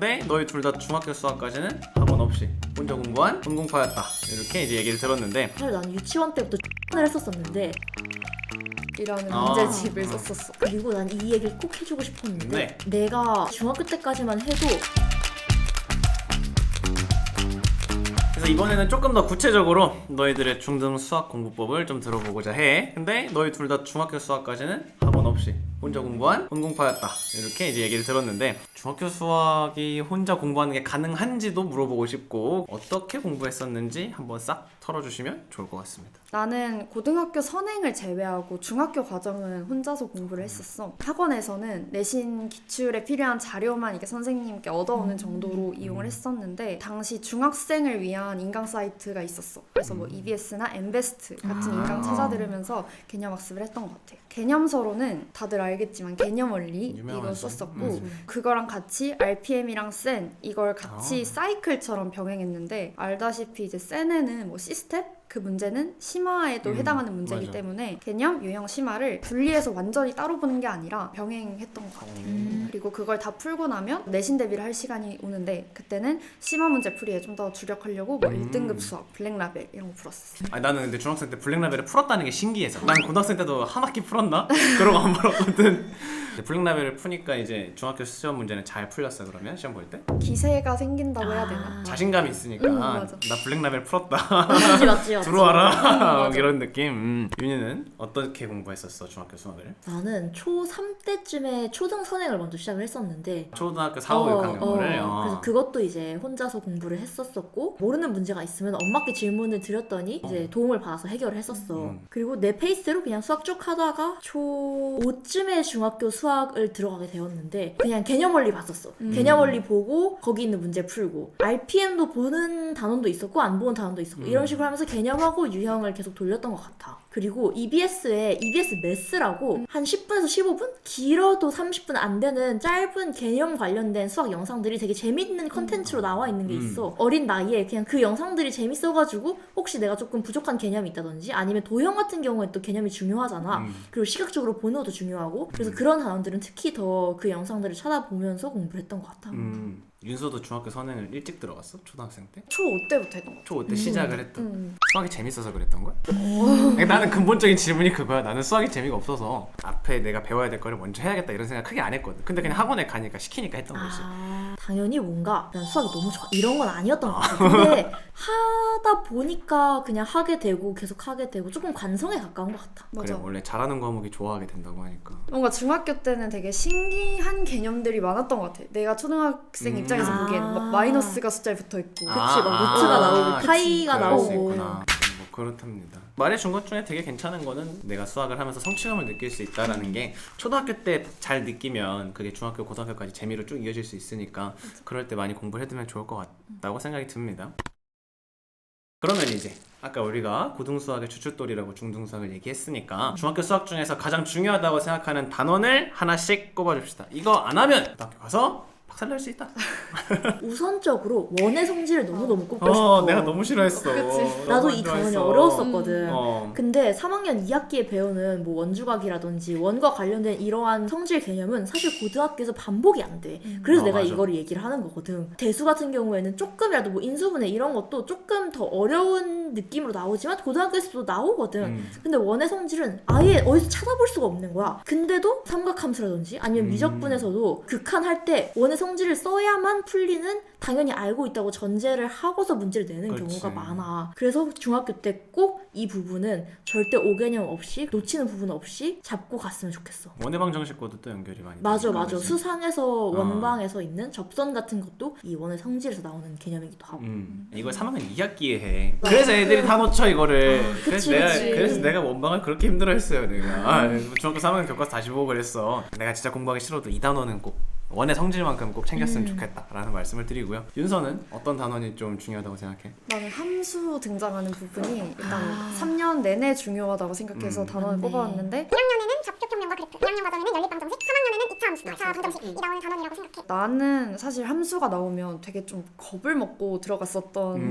근데 너희 둘 다 중학교 수학까지는 학원 없이 혼자 공부한 전공파였다. 이렇게 이제 얘기를 들었는데 사실 난 유치원 때부터 을 했었었는데 이라는 아. 문제집을 아. 썼었어. 그리고 난 이 얘기를 꼭 해주고 싶었는데 네. 내가 중학교 때까지만 해도 그래서 이번에는 조금 더 구체적으로 너희들의 중등 수학 공부법을 좀 들어보고자 해. 근데 너희 둘 다 중학교 수학까지는 학원 없이 혼자 공부한 전공파였다. 이렇게 이제 얘기를 들었는데 중학교 수학이 혼자 공부하는 게 가능한지도 물어보고 싶고 어떻게 공부했었는지 한번 싹 털어주시면 좋을 것 같습니다. 나는 고등학교 선행을 제외하고 중학교 과정은 혼자서 공부를 했었어. 학원에서는 내신 기출에 필요한 자료만 이게 선생님께 얻어오는 정도로 이용을 했었는데 당시 중학생을 위한 인강 사이트가 있었어. 그래서 뭐 EBS나 엠베스트 같은 아. 인강 찾아 들으면서 개념 학습을 했던 것 같아. 개념서로는 다들 알겠지만 개념 원리 유명하죠. 이거 썼었고 음. 그거랑 같이 RPM이랑 센 이걸 같이 아. 사이클처럼 병행했는데 알다시피 이제 센에는 뭐 시스템 그 문제는 심화에도 음, 해당하는 문제이기 맞아. 때문에 개념, 유형, 심화를 분리해서 완전히 따로 보는 게 아니라 병행했던 것 같아요. 음. 그리고 그걸 다 풀고 나면 내신 대비를 할 시간이 오는데 그때는 심화 문제 풀이에 좀 더 주력하려고 뭐 음. 1등급 수학, 블랙라벨 이런 거 풀었어. 아니 나는 근데 중학생 때 블랙라벨을 풀었다는 게 신기해서 난 고등학생 때도 한 학기 풀었나? 그러고 안 풀었거든 블랙라벨을 푸니까 이제 중학교 시험 문제는 잘 풀렸어 그러면 시험 볼 때? 기세가 생긴다고 해야 아. 되나? 자신감이 있으니까 음, 맞아. 나 블랙라벨 풀었다 맞지 맞지 맞지 들어와라 이런 느낌 음. 윤희는 어떻게 공부했었어 중학교 수학을? 나는 초3 때쯤에 초등 선행을 먼저 시작을 했었는데 초등학교 4, 5, 6학년 거를 어. 그래서 그것도 이제 혼자서 공부를 했었었고 모르는 문제가 있으면 엄마께 질문을 드렸더니 이제 도움을 받아서 해결을 했었어. 음. 그리고 내 페이스로 그냥 수학 쭉 하다가 초 5쯤에 중학교 수학을 들어가게 되었는데 그냥 개념 원리 봤었어. 음. 개념 원리 보고 거기 있는 문제 풀고 RPM도 보는 단원도 있었고 안 보는 단원도 있었고 음. 이런 식으로 하면서 개념 하고 유형을 계속 돌렸던 것 같아. 그리고 EBS에 EBS 매스라고 한 10분에서 15분? 길어도 30분 안 되는 짧은 개념 관련된 수학 영상들이 되게 재밌는 컨텐츠로 나와 있는 게 음. 있어. 어린 나이에 그냥 그 영상들이 재밌어가지고 혹시 내가 조금 부족한 개념이 있다든지 아니면 도형 같은 경우에 또 개념이 중요하잖아. 음. 그리고 시각적으로 보는 것도 중요하고 그래서 그런 단원들은 특히 더 그 영상들을 찾아보면서 공부를 했던 것 같아. 음. 윤서도 중학교 선행을 일찍 들어갔어? 초등학생 때? 초5 때부터 했던 것 같아. 초5때 시작을 했던 음. 수학이 재밌어서 그랬던 거야? 아니, 나는 근본적인 질문이 그거야. 나는 수학이 재미가 없어서 앞에 내가 배워야 될 거를 먼저 해야겠다 이런 생각 크게 안 했거든. 근데 그냥 학원에 가니까 시키니까 했던 거지. 아, 당연히 뭔가 난 수학이 너무 좋아 이런 건 아니었던 것 같아. 근데 하다 보니까 그냥 하게 되고 계속 하게 되고 조금 관성에 가까운 것 같아. 그래 맞아. 원래 잘하는 과목이 좋아하게 된다고 하니까. 뭔가 중학교 때는 되게 신기한 개념들이 많았던 것 같아. 내가 초등학생 음. 입장에서 아. 보기엔 막 마이너스가 숫자에 붙어 있고. 그치, 막 루트가 나오고 그치. 파이가 그럴 나오고. 수 있구나. 뭐 그렇답니다. 말해준 것 중에 되게 괜찮은 거는 내가 수학을 하면서 성취감을 느낄 수 있다라는 게 초등학교 때 잘 느끼면 그게 중학교 고등학교까지 재미로 쭉 이어질 수 있으니까 그럴 때 많이 공부를 해두면 좋을 것 같다고 생각이 듭니다. 그러면 이제 아까 우리가 고등 수학의 추출돌이라고 중등 수학을 얘기했으니까 중학교 수학 중에서 가장 중요하다고 생각하는 단원을 하나씩 꼽아줍시다. 이거 안 하면 고등학교 가서 박살날 수 있다. 우선적으로 원의 성질을 너무너무 꼽고 싶어. 어, 내가 너무 싫어했어. 그치. 나도 너무 이안 단원이 좋아했어. 어려웠었거든. 어. 근데 3학년 2학기에 배우는 뭐 원주각이라든지 원과 관련된 이러한 성질 개념은 사실 고등학교에서 반복이 안 돼. 그래서 어, 내가 맞아. 이거를 얘기를 하는 거거든. 대수 같은 경우에는 조금이라도 뭐 인수분해 이런 것도 조금 더 어려운 느낌으로 나오지만 고등학교에서도 나오거든. 음. 근데 원의 성질은 아예 어디서 찾아볼 수가 없는 거야. 근데도 삼각함수라든지 아니면 음. 미적분에서도 극한할 때 원의 성질을 써야만 풀리는 당연히 알고 있다고 전제를 하고서 문제를 내는 그렇지. 경우가 많아. 그래서 중학교 때 꼭 이 부분은 절대 오개념 없이 놓치는 부분 없이 잡고 갔으면 좋겠어. 원해방 정식과도 또 연결이 많이 맞아 되니까, 맞아 그치? 수상에서 원방에서 있는 접선 같은 것도 이 원의 성질에서 나오는 개념이기도 하고 음, 이걸 3학년 2학기에 해. 그래서 애들이 다 놓쳐 이거를. 아, 그래서 그치, 내가 그치. 그래서 내가 원방을 그렇게 힘들어했어요 내가. 아, 중학교 3학년 교과서 다시 보고 그랬어. 내가 진짜 공부하기 싫어도 이 단원은 꼭 원의 성질만큼 꼭 챙겼으면 음. 좋겠다라는 말씀을 드리고요. 윤서는 어떤 단원이 좀 중요하다고 생각해? 나는 함수 등장하는 부분이 일단 아. 3년 내내 중요하다고 생각해서 음. 단원을 맞네. 뽑아왔는데 1학년에는 표평면과 그래프 2학년 과정에는 연립 방정식 3학년에는 2차 함수 2차 방정식 이 나오는 단원이라고 생각해 나는 사실 함수가 나오면 되게 좀 겁을 먹고 들어갔었던 음.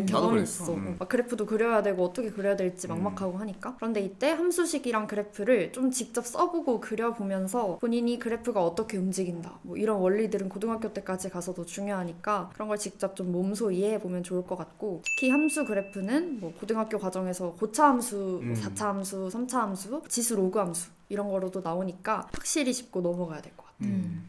음, 경험이. 있어. 음. 막 그래프도 그려야 되고 어떻게 그려야 될지 음. 막막하고 하니까. 그런데 이때 함수식이랑 그래프를 좀 직접 써보고 그려보면서 본인이 그래프가 어떻게 움직인다. 뭐 이런 원리들은 고등학교 때까지 가서도 중요하니까 그런 걸 직접 좀 몸소 이해해 보면 좋을 것 같고 특히 함수 그래프는 뭐 고등학교 과정에서 고차 함수, 음. 4차 함수, 3차 함수, 지수 로그 함수 이런 거로도 나오니까 확실히 짚고 넘어가야 될 것 같아. 음.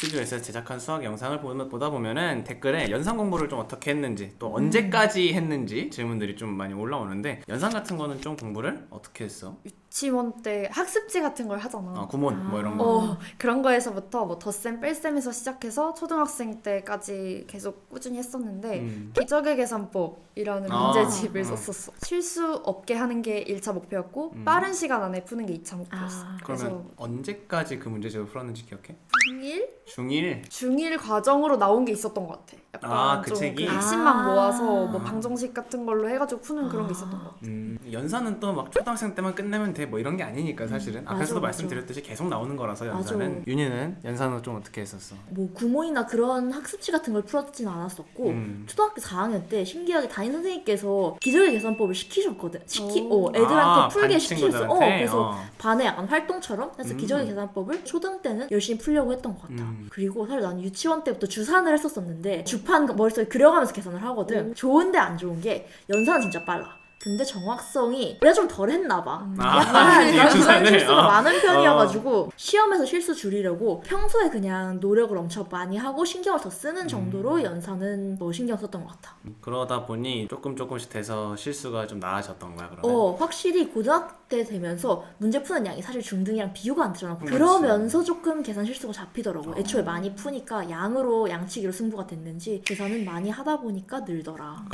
스튜디오에서 제작한 수학 영상을 보면- 보다 보면은 댓글에 연상 공부를 좀 어떻게 했는지 또 언제까지 했는지 질문들이 좀 많이 올라오는데 연상 같은 거는 좀 공부를 어떻게 했어? 유치원 때 학습지 같은 걸 하잖아. 아, 구몬 뭐 이런 거. 어, 그런 거에서부터 뭐 덧셈, 뺄셈에서 시작해서 초등학생 때까지 계속 꾸준히 했었는데 음. 기적의 계산법이라는 아, 문제집을 음. 썼었어. 실수 없게 하는 게 1차 목표였고 음. 빠른 시간 안에 푸는 게 2차 목표였어. 아, 그러면 언제까지 그 문제집을 풀었는지 기억해? 중1? 중1? 중1 과정으로 나온 게 있었던 것 같아. 약간 아, 그 좀 책이? 핵심만 아. 모아서 뭐 아. 방정식 같은 걸로 해가지고 푸는 그런 게 있었던 것 같아. 음, 연산은 또 막 초등학생 때만 끝내면 돼 뭐 이런 게 아니니까 사실은 맞아, 앞에서도 맞아. 말씀드렸듯이 계속 나오는 거라서 맞아. 연산은 윤희는 연산은 좀 어떻게 했었어? 뭐 구몬이나 그런 학습지 같은 걸 풀었진 않았었고 음. 초등학교 4학년 때 신기하게 담임 선생님께서 기적의 계산법을 시키셨거든. 시키, 오. 어, 애들한테 아, 풀게 반 시키셨어. 어, 친구들한테? 그래서 어. 반에 약간 활동처럼 그래서 음. 기적의 계산법을 초등 때는 열심히 풀려고 했던 것 같아. 음. 그리고 사실 나는 유치원 때부터 주산을 했었었는데 주판 머릿속에 그려가면서 계산을 하거든. 좋은데 안 좋은 게 연산은 진짜 빨라. 근데 정확성이 내가 좀 덜 했나 봐. 아, 약간 연산 주산을? 실수가 어. 많은 편이어가지고 시험에서 실수 줄이려고 평소에 그냥 노력을 엄청 많이 하고 신경을 더 쓰는 정도로 음. 연산은 뭐 신경 썼던 것 같아. 그러다 보니 조금 조금씩 돼서 실수가 좀 나아졌던 거야 그러면? 어, 확실히 고등학교 때 되면서 문제 푸는 양이 사실 중등이랑 비교가 안 되잖아. 그렇지. 그러면서 조금 계산 실수가 잡히더라고. 어. 애초에 많이 푸니까 양으로 양치기로 승부가 됐는지 계산은 많이 하다 보니까 늘더라.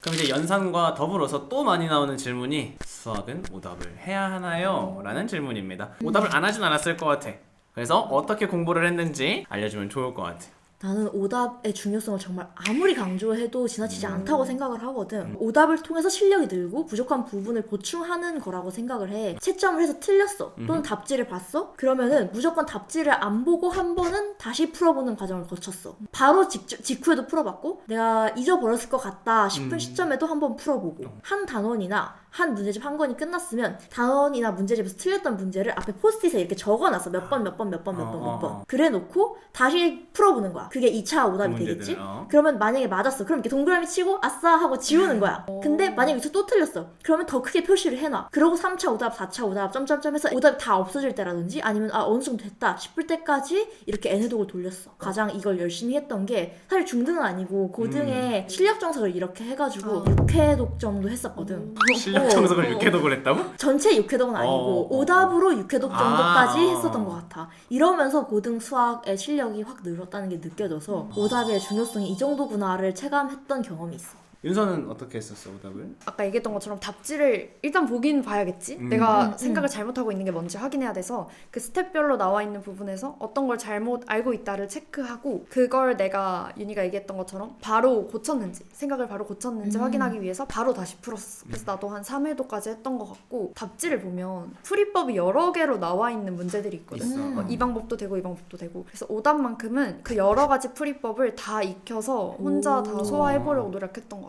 그럼 이제 연산과 더불어서 또 많이 나오는 질문이 수학은 오답을 해야 하나요? 라는 질문입니다. 오답을 안 하진 않았을 것 같아. 그래서 어떻게 공부를 했는지 알려주면 좋을 것 같아. 나는 오답의 중요성을 정말 아무리 강조해도 지나치지 음. 않다고 생각을 하거든. 오답을 통해서 실력이 늘고 부족한 부분을 보충하는 거라고 생각을 해. 채점을 해서 틀렸어. 또는 음. 답지를 봤어? 그러면은 무조건 답지를 안 보고 한 번은 다시 풀어보는 과정을 거쳤어. 바로 직, 직후에도 풀어봤고, 내가 잊어버렸을 것 같다 싶은 음. 시점에도 한 번 풀어보고, 어. 한 단원이나 한 문제집 한 권이 끝났으면 단원이나 문제집에서 틀렸던 문제를 앞에 포스트잇에 이렇게 적어놨어. 몇 번, 몇 번, 몇 번, 몇 번, 어, 몇 어, 번. 어. 그래 놓고 다시 풀어보는 거야. 그게 2차 오답이 그 되겠지? 어. 그러면 만약에 맞았어. 그럼 이렇게 동그라미 치고 아싸 하고 지우는 거야. 근데 만약에 여기서 또 틀렸어. 그러면 더 크게 표시를 해놔. 그러고 3차 오답, 4차 오답, 점점점 해서 오답이 다 없어질 때라든지 아니면 아 어느 정도 됐다 싶을 때까지 이렇게 N회독을 돌렸어. 가장 이걸 열심히 했던 게 사실 중등은 아니고 고등에 실력 정석을 이렇게 해가지고 아. 6회독 정도 했었거든. 실력 어, 정석을 어. 6회독을 했다고? 전체 6회독은 아니고 어, 어, 어. 오답으로 6회독 정도까지 아. 했었던 것 같아. 이러면서 고등 수학의 실력이 확 늘었다는 게 느껴져서 오답의 중요성이 이 정도구나를 체감했던 경험이 있어. 윤서는 어떻게 했었어 오답을? 아까 얘기했던 것처럼 답지를 일단 보긴 봐야겠지. 음. 내가 음, 음. 생각을 잘못하고 있는 게 뭔지 확인해야 돼서 그 스텝별로 나와 있는 부분에서 어떤 걸 잘못 알고 있다를 체크하고 그걸 내가 윤희가 얘기했던 것처럼 바로 고쳤는지 생각을 바로 고쳤는지 음. 확인하기 위해서 바로 다시 풀었어. 그래서 나도 한 3회도까지 했던 것 같고 답지를 보면 풀이법이 여러 개로 나와 있는 문제들이 있거든. 음. 어, 이 방법도 되고 이 방법도 되고 그래서 오답만큼은 그 여러 가지 풀이법을 다 익혀서 혼자 다 오. 소화해보려고 노력했던 것 같아.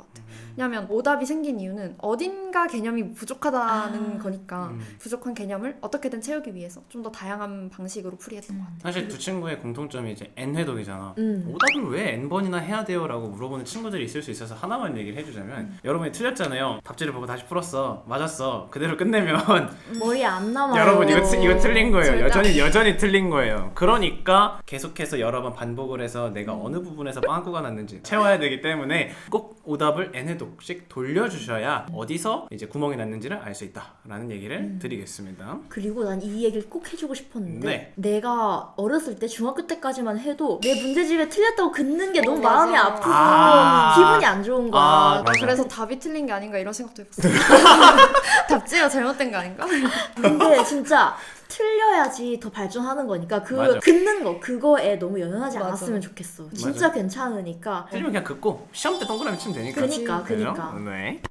왜냐하면 오답이 생긴 이유는 어딘가 개념이 부족하다는 아. 거니까 음. 부족한 개념을 어떻게든 채우기 위해서 좀 더 다양한 방식으로 풀이했던 것 같아. 사실 두 친구의 공통점이 이제 N회독이잖아. 음. 오답을 왜 N번이나 해야 돼요? 라고 물어보는 친구들이 있을 수 있어서 하나만 얘기를 해주자면 여러분이 틀렸잖아요. 답지를 보고 다시 풀었어. 맞았어. 그대로 끝내면 머리에 안 남아요. 여러분 이거, 트- 이거 틀린 거예요. 절대 여전히 여전히 틀린 거예요. 그러니까 계속해서 여러 번 반복을 해서 내가 어느 부분에서 빵꾸가 났는지 채워야 되기 때문에 꼭 오답 을 n회독씩 돌려주셔야 어디서 이제 구멍이 났는지를 알 수 있다라는 얘기를 드리겠습니다. 그리고 난 이 얘기를 꼭 해주고 싶었는데 네. 내가 어렸을 때 중학교 때까지만 해도 내 문제집에 틀렸다고 긋는 게 너무 어, 마음이 맞아. 아프고 아. 기분이 안 좋은 거야. 아, 맞아. 그래서 답이 틀린 게 아닌가 이런 생각도 해봤어. 답지가 잘못된 거 아닌가? 근데 진짜 틀려야지 더 발전하는 거니까 그 맞아. 긋는 거 그거에 너무 연연하지 맞아. 않았으면 좋겠어. 진짜 괜찮으니까. 틀리면 그냥 긋고 시험 때 동그라미 치면 되니까. 그니까, 그죠? 그니까. 네.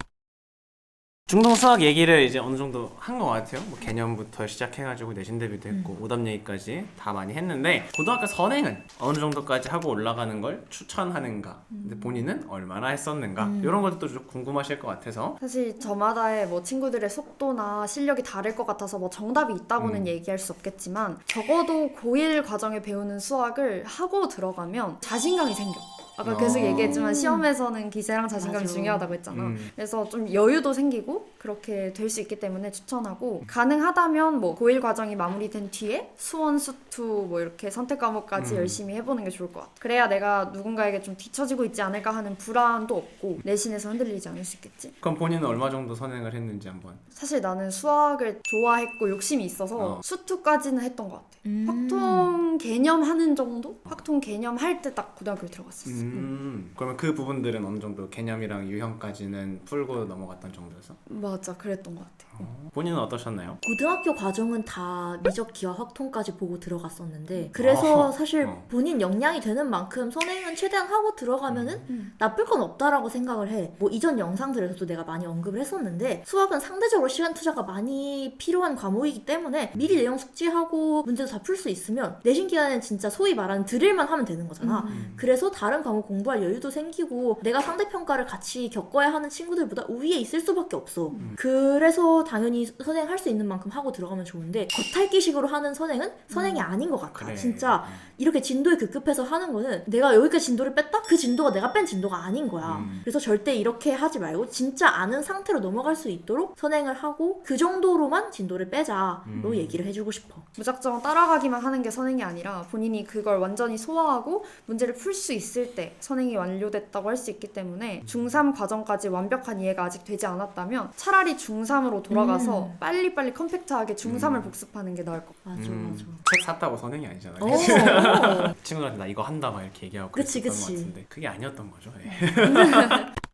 중동 수학 얘기를 이제 어느 정도 한 것 같아요. 뭐 개념부터 시작해가지고 내신 대비도 했고 음. 오답 얘기까지 다 많이 했는데 고등학교 선행은 어느 정도까지 하고 올라가는 걸 추천하는가? 근데 음. 본인은 얼마나 했었는가? 이런 것도 좀 궁금하실 것 같아서 사실 저마다의 뭐 친구들의 속도나 실력이 다를 것 같아서 뭐 정답이 있다고는 음. 얘기할 수 없겠지만 적어도 고1 과정에 배우는 수학을 하고 들어가면 자신감이 생겨. 아까 계속 어. 얘기했지만 시험에서는 기세랑 자신감이 맞아. 중요하다고 했잖아. 음. 그래서 좀 여유도 생기고 그렇게 될 수 있기 때문에 추천하고 가능하다면 뭐 고1 과정이 마무리된 뒤에 수원 수투 뭐 이렇게 선택 과목까지 음. 열심히 해보는 게 좋을 것 같아. 그래야 내가 누군가에게 좀 뒤처지고 있지 않을까 하는 불안도 없고 내신에서 흔들리지 않을 수 있겠지. 그럼 본인은 얼마 정도 선행을 했는지 한번 사실 나는 수학을 좋아했고 욕심이 있어서 어. 수투까지는 했던 것 같아. 음. 확통 개념 하는 정도? 확통 개념 할 때 딱 고등학교에 들어갔었어. 음. 그러면 그 부분들은 어느 정도 개념이랑 유형까지는 풀고 넘어갔던 정도였어? 맞아, 그랬던 것 같아. 어. 본인은 어떠셨나요? 고등학교 과정은 다 미적 기하 확통까지 보고 들어갔었는데 그래서 어. 사실 어. 본인 역량이 되는 만큼 선행은 최대한 하고 들어가면은 음. 나쁠 건 없다라고 생각을 해. 뭐 이전 영상들에서도 내가 많이 언급을 했었는데 수학은 상대적으로 시간 투자가 많이 필요한 과목이기 때문에 미리 내용 숙지하고 문제도 다 풀 수 있으면 내신 기간에는 진짜 소위 말하는 드릴만 하면 되는 거잖아. 음. 그래서 다른 과목 공부할 여유도 생기고 내가 상대 평가를 같이 겪어야 하는 친구들보다 우위에 있을 수밖에 없어. 음. 그래서 당연히 선행 할 수 있는 만큼 하고 들어가면 좋은데 겉핥기식으로 하는 선행은 선행이 아닌 것 같아. 그래. 진짜 음. 이렇게 진도에 급급해서 하는 거는 내가 여기까지 진도를 뺐다? 그 진도가 내가 뺀 진도가 아닌 거야. 음. 그래서 절대 이렇게 하지 말고 진짜 아는 상태로 넘어갈 수 있도록 선행을 하고 그 정도로만 진도를 빼자로 음. 얘기를 해주고 싶어. 무작정 따라가기만 하는 게 선행이 아니라 본인이 그걸 완전히 소화하고 문제를 풀 수 있을 때 선행이 완료됐다고 할 수 있기 때문에 중3 과정까지 완벽한 이해가 아직 되지 않았다면 차라리 중3으로 돌아가서 음. 빨리빨리 컴팩트하게 중3을 음. 복습하는 게 나을 것 같아. 맞아, 음. 맞아. 책 샀다고 선행이 아니잖아. 어. 그치? 친구들한테 나 이거 한다 막 이렇게 얘기하고 그치, 그치. 것 같은데 그게 아니었던 거죠. 예.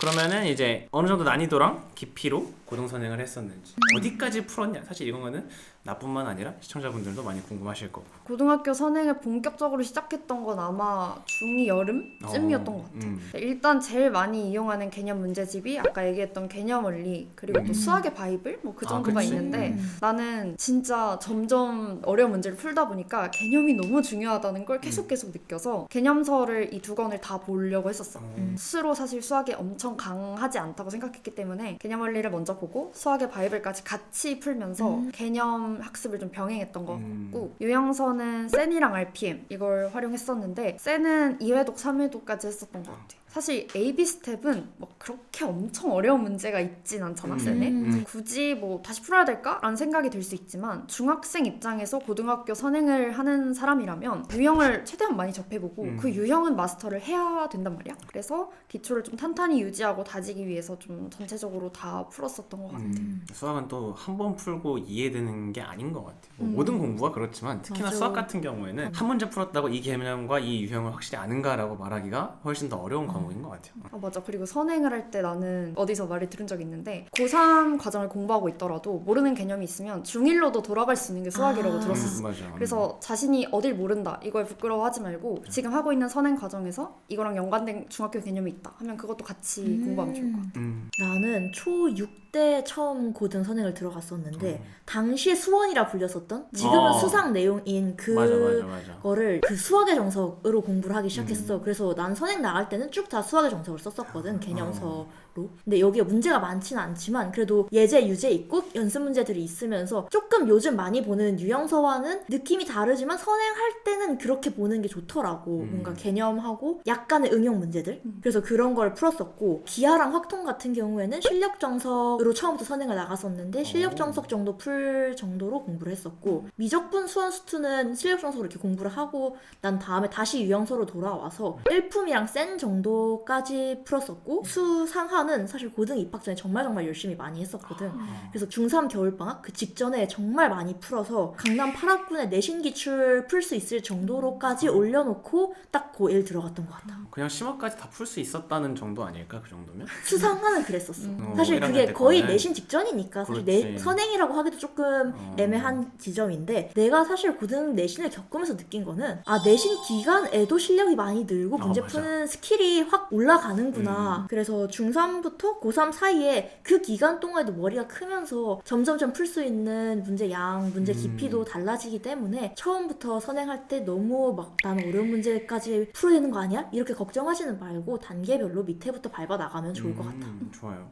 그러면은 이제 어느 정도 난이도랑 깊이로 고등 선행을 했었는지 음. 어디까지 풀었냐 사실 이런 거는 나뿐만 아니라 시청자분들도 많이 궁금하실 거고 고등학교 선행을 본격적으로 시작했던 건 아마 중2 여름쯤이었던 어, 것 같아. 음. 일단 제일 많이 이용하는 개념 문제집이 아까 얘기했던 개념 원리 그리고 음. 또 수학의 바이블 뭐 그 아, 정도가 그치. 있는데 음. 나는 진짜 점점 어려운 문제를 풀다 보니까 개념이 너무 중요하다는 걸 계속 계속 느껴서 개념서를 이 두 권을 다 보려고 했었어. 어, 음. 스스로 사실 수학에 엄청 강하지 않다고 생각했기 때문에 개념 원리를 먼저 보고 수학의 바이블까지 같이 풀면서 음. 개념 학습을 좀 병행했던 것 음. 같고 유형서는 센이랑 RPM 이걸 활용했었는데 센은 2회독, 3회독까지 했었던 것 같아. 사실 AB 스텝은 뭐 그렇게 엄청 어려운 문제가 있진 않잖아, 음. 센에. 음. 굳이 뭐 다시 풀어야 될까? 라는 생각이 들 수 있지만 중학생 입장에서 고등학교 선행을 하는 사람이라면 유형을 최대한 많이 접해보고 음. 그 유형은 마스터를 해야 된단 말이야. 그래서 기초를 좀 탄탄히 유지하고 다지기 위해서 좀 전체적으로 다 풀었었던 것 같아. 음. 수학은 또 한 번 풀고 이해되는 게 아닌 것 같아요. 뭐 음. 모든 공부가 그렇지만 특히나 맞아. 수학 같은 경우에는 한 문제 풀었다고 이 개념과 이 유형을 확실히 아는가라고 말하기가 훨씬 더 어려운 과목인 것 같아요. 아 맞아 그리고 선행을 할 때 나는 어디서 말을 들은 적이 있는데 고3 과정을 공부하고 있더라도 모르는 개념이 있으면 중1로도 돌아갈 수 있는 게 수학이라고 아. 들었었어 음. 그래서 자신이 어딜 모른다 이거에 부끄러워하지 말고 지금 하고 있는 선행 과정에서 이거랑 연관된 중학교 개념이 있다 하면 그것도 같이 공부하면 좋을 것 같아 음. 나는 초 6 때 처음 고등 선행을 들어갔었는데 어. 당시에 수원이라 불렸었던 지금은 어. 수상 내용인 그 맞아 맞아 맞아. 거를 그 수학의 정석으로 공부를 하기 음. 시작했어. 그래서 난 선행 나갈 때는 쭉 다 수학의 정석을 아. 썼었거든 개념서 로. 근데 여기에 문제가 많지는 않지만 그래도 예제 유제 있고 연습 문제들이 있으면서 조금 요즘 많이 보는 유형서와는 느낌이 다르지만 선행할 때는 그렇게 보는 게 좋더라고. 음. 뭔가 개념하고 약간의 응용 문제들. 음. 그래서 그런 걸 풀었었고 기하랑 확통 같은 경우에는 실력 정석으로 처음부터 선행을 나갔었는데 실력 오. 정석 정도 풀 정도로 공부를 했었고 미적분 수원 수투는 실력 정석으로 이렇게 공부를 하고 난 다음에 다시 유형서로 돌아와서 1품이랑 센 정도까지 풀었었고 수상하 는 사실 고등 입학 전에 정말 정말 열심히 많이 했었거든. 그래서 중3 겨울방학 그 직전에 정말 많이 풀어서 강남 8학군의 내신 기출 풀 수 있을 정도로까지 올려놓고 딱 고1 들어갔던 것 같아. 그냥 심화까지 다 풀 수 있었다는 정도 아닐까 그 정도면? 수상하는 그랬었어. 음. 사실 어, 그게 1학년 거의 때까지는. 내신 직전이니까 사실 그렇지. 내, 선행이라고 하기도 조금 어. 애매한 지점인데 내가 사실 고등 내신을 겪으면서 느낀 거는 아 내신 기간에도 실력이 많이 늘고 어, 문제 맞아. 푸는 스킬이 확 올라가는구나. 음. 그래서 중3 고3부터 고3 사이에 그 기간 동안에도 머리가 크면서 점점점 풀 수 있는 문제 양, 문제 깊이도 음. 달라지기 때문에 처음부터 선행할 때 너무 막 나는 어려운 문제까지 풀어야 되는 거 아니야? 이렇게 걱정하지는 말고 단계별로 밑에부터 밟아 나가면 좋을 것 같아. 음, 좋아요.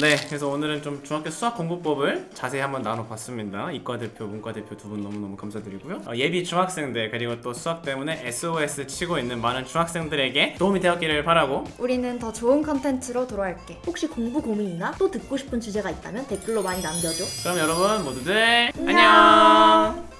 네, 그래서 오늘은 좀 중학교 수학 공부법을 자세히 한번 나눠봤습니다. 이과 대표, 문과 대표 두 분 너무너무 감사드리고요. 어, 예비 중학생들 그리고 또 수학 때문에 SOS 치고 있는 많은 중학생들에게 도움이 되었기를 바라고 우리는 더 좋은 컨텐츠로 돌아올게. 혹시 공부 고민이나 또 듣고 싶은 주제가 있다면 댓글로 많이 남겨줘. 그럼 여러분 모두들 안녕. 안녕.